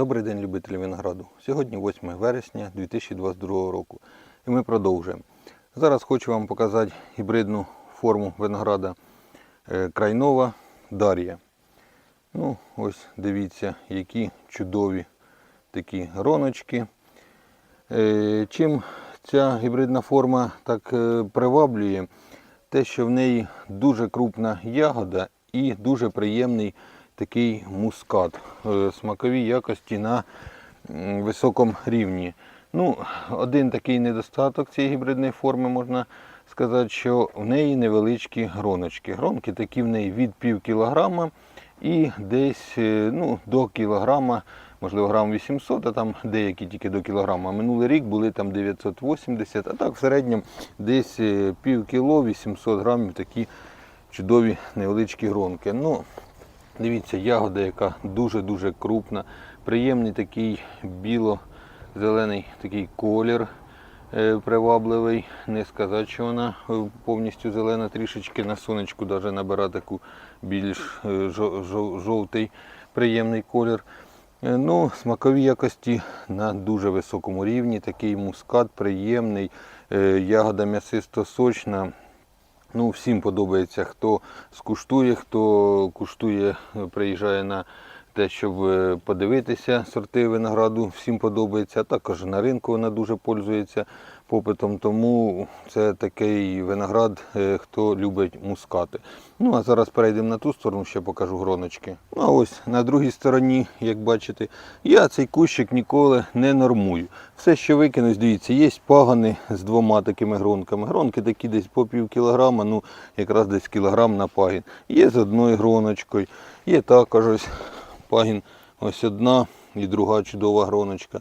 Добрий день, любителі винограду. Сьогодні 8 вересня 2022 року. І ми продовжуємо. Зараз хочу вам показати гібридну форму винограда е, Крайнова Дар'я. Ну, ось дивіться, які чудові такі гроночки. Е, Чим ця гібридна форма так е, приваблює, те, що в неї дуже крупна ягода і дуже приємний такий мускат. Е, Смакові якості на високому рівні. Ну, один такий недостаток цієї гібридної форми можна сказати, що в неї невеличкі гроночки. Гронки такі в неї від пів кілограма і десь е, ну, до кілограма, можливо, грам 800, а там деякі тільки до кілограма. Минулий рік були там 980, а так в середньому десь е, пів кіло 800 грамів такі чудові невеличкі гронки. Ну, Дивіться, ягода, яка дуже-дуже крупна, приємний такий біло-зелений такий колір е, привабливий. Не сказати, що вона е, повністю зелена, трішечки на сонечку даже набира таку більш е, жо- жо- жовтий приємний колір. Ну, смакові якості на дуже високому рівні. Такий мускат приємний, ягода м'ясисто сочна. Ну, всім подобається, хто скуштує, хто куштує, е, приїжджає на те, щоб е, подивитися сорти винограду, всім подобається. А також на ринку вона дуже пользується попитом. Тому це такий виноград, е, хто любить мускати. Ну а зараз перейдемо на ту сторону, ще покажу гроночки. Ну а ось на другій стороні, як бачите, я цей кущик ніколи не нормую. Все, що викинусь, дивіться, є пагани з двома такими гронками. Гронки такі десь по пів кілограма, ну якраз десь кілограм на пагін. Є з одною гроночкою, є також ось пагін, ось одна і друга чудова гроночка.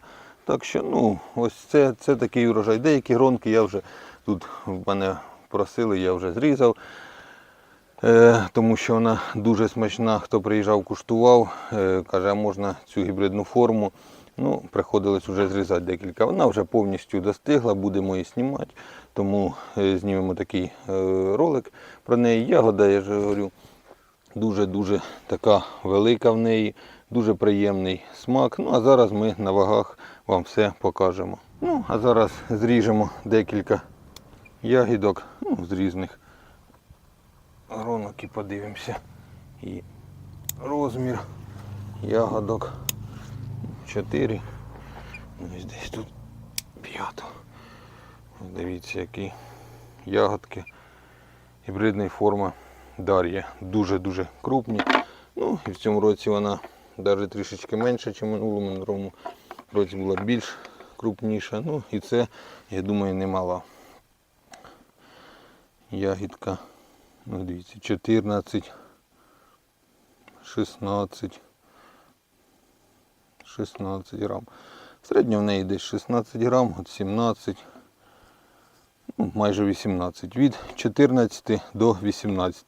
Так що, ну, ось це, це такий урожай. Деякі гронки я вже тут в мене просили, я вже зрізав. Е, тому що вона дуже смачна. Хто приїжджав, куштував, е, каже, а можна цю гібридну форму. Ну, приходилось вже зрізати декілька. Вона вже повністю достигла, будемо її знімати. Тому е, знімемо такий е, ролик про неї. Ягода, я ж говорю, дуже-дуже така велика в неї, дуже приємний смак. Ну а зараз ми на вагах вам все покажемо. Ну, а зараз зріжемо декілька ягідок ну, з різних гронок і подивимося. І розмір ягодок 4. Ну, ось десь тут 5. Дивіться, які ягодки гібридної форми Дар'я. Дуже-дуже крупні. Ну і в цьому році вона навіть трішечки менша, ніж в минулому році була більш крупніша. Ну і це, я думаю, немала ягідка. Ну, дивіться, 14, 16, 16 грам. Середньо в неї десь 16 грам, от 17, ну, майже 18. Від 14 до 18.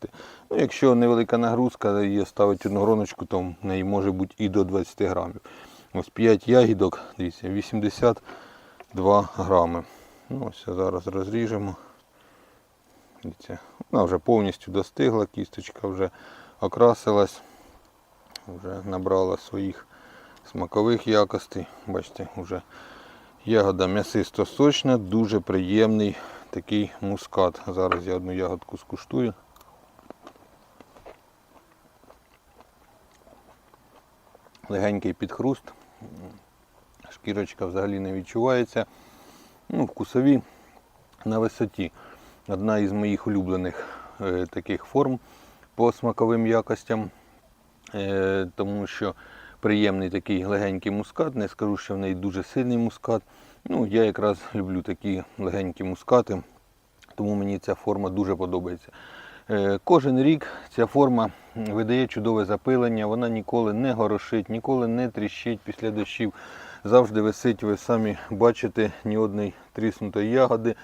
Ну, якщо невелика нагрузка, її ставить одну гроночку, то в неї може бути і до 20 грамів. Ось 5 ягідок, дивіться, 82 грами. Ну, ось зараз розріжемо. Дивіться, вона вже повністю достигла, кісточка вже окрасилась, вже набрала своїх смакових якостей. Бачите, вже ягода м'ясисто сочна, дуже приємний такий мускат. Зараз я одну ягодку скуштую. Легенький підхруст, шкірочка взагалі не відчувається. Ну, вкусові на висоті. Одна із моїх улюблених е, таких форм по смаковим якостям, е, тому що приємний такий легенький мускат. Не скажу, що в неї дуже сильний мускат. Ну, я якраз люблю такі легенькі мускати, тому мені ця форма дуже подобається. Е, Кожен рік ця форма видає чудове запилення, вона ніколи не горошить, ніколи не тріщить після дощів. Завжди висить, ви самі бачите, ні одної тріснутої ягоди,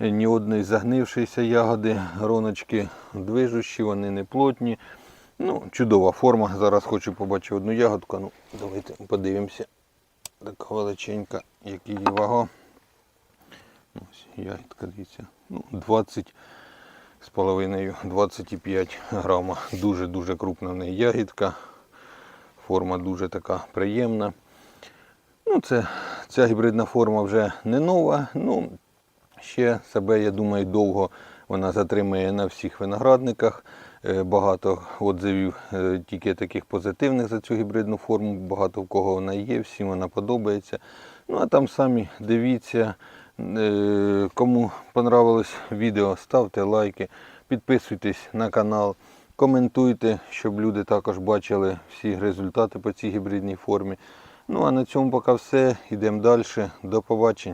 е, ні одної загнившоїся ягоди, гроночки движущі, вони не плотні. Ну, чудова форма. Зараз хочу побачити одну ягодку. Ну, давайте подивимося. Така величенька, як її вага. Ось ягідка, дивіться. Ну, 20 з половиною 25 грама. Дуже-дуже крупна в неї ягідка. Форма дуже така приємна. Ну, це, ця гібридна форма вже не нова. Ну, ще себе, я думаю, довго вона затримає на всіх виноградниках. Е, Багато отзивів е, тільки таких позитивних за цю гібридну форму. Багато в кого вона є, всім вона подобається. Ну а там самі дивіться. Е, Кому понравилось відео, ставте лайки, підписуйтесь на канал, коментуйте, щоб люди також бачили всі результати по цій гібридній формі. Ну а на цьому поки все. Йдемо далі. До побачення.